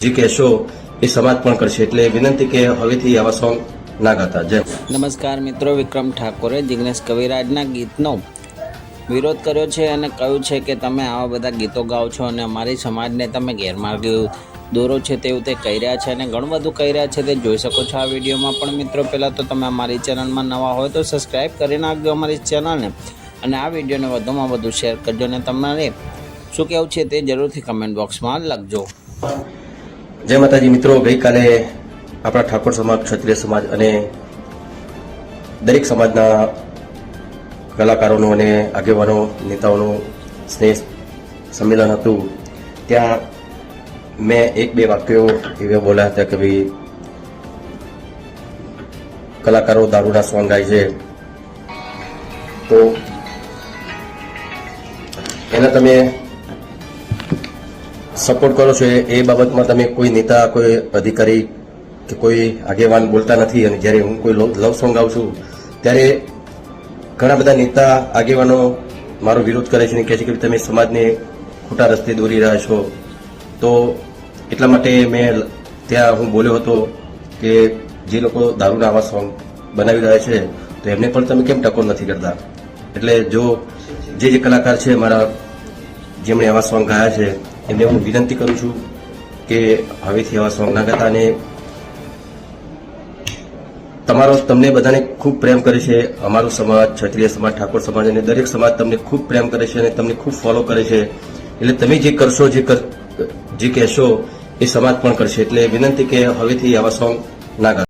જે કહેશો એ સમાજ પણ કરશે એટલે વિનંતી કે હવેથી આવા સોંગ ના ગાતા. જય નમસ્કાર મિત્રો, વિક્રમ ઠાકોરે જિગ્નેશ કવિરાજના ગીતનો વિરોધ કર્યો છે અને કહ્યું છે કે તમે આવા બધા ગીતો ગાઓ છો અને અમારી સમાજને તમે ગેરમાર્ગે દોરો છે તેવું તે કહી રહ્યા છે અને ઘણું બધું કહી રહ્યા છે તે જોઈ શકો છો આ વિડીયોમાં. પણ મિત્રો, પહેલાં તો તમે અમારી ચેનલમાં નવા હોય તો સબસ્ક્રાઈબ કરી નાખજો અમારી ચેનલને અને આ વિડીયોને વધુમાં વધુ શેર કરજો અને તમારે શું કહેવું છે તે જરૂરથી કમેન્ટ બોક્સમાં લખજો. જય માતાજી મિત્રો, ગઈકાલે આપણા ઠાકોર સમાજ, ક્ષત્રિય સમાજ અને દરેક સમાજના કલાકારોનો અને આગેવાનો, નેતાઓનો સ્નેહ સંમેલન હતું. ત્યાં મેં એક બે વાક્યો એવા બોલ્યા હતા કે ભાઈ, કલાકારો દારૂના સોંગ ગાય છે. તો એના તમે સપોર્ટ કરો છો એ- બાબતમાં તમે કોઈ નેતા, કોઈ અધિકારી કે કોઈ આગેવાન બોલતા નથી અને જ્યારે હું કોઈ લવ સોંગ ગાઉં છું, ત્યારે ઘણા બધા નેતા, આગેવાનો મારો વિરોધ કરે છે અને કહે છે કે તમે સમાજને ખોટા રસ્તે દોરી રહ્યા છો. તો એટલા માટે મેં ત્યાં હું બોલ્યો હતો કે જે લોકો દારૂના આવા સોંગ બનાવી રહ્યા છે, તો એમને પણ તમે કેમ ટકોર નથી કરતા? એટલે જો જે જે કલાકાર છે, મારા જેમણે આવા સોંગ ગાયા છે એમને હું વિનંતી કરું છું કે હવેથી આવા સોંગ ના ગાતા અને તમારો તમને બધાને ખૂબ પ્રેમ કરે છે, અમારો સમાજ, ક્ષત્રિય સમાજ, ઠાકોર સમાજ અને દરેક સમાજ તમને ખૂબ પ્રેમ કરે છે અને તમને ખૂબ ફોલો કરે છે. એટલે તમે જે કરશો, જે જે કહેશો એ સમાજ પણ કરશે. એટલે વિનંતી કે હવેથી આવા સોંગ ના ગાતા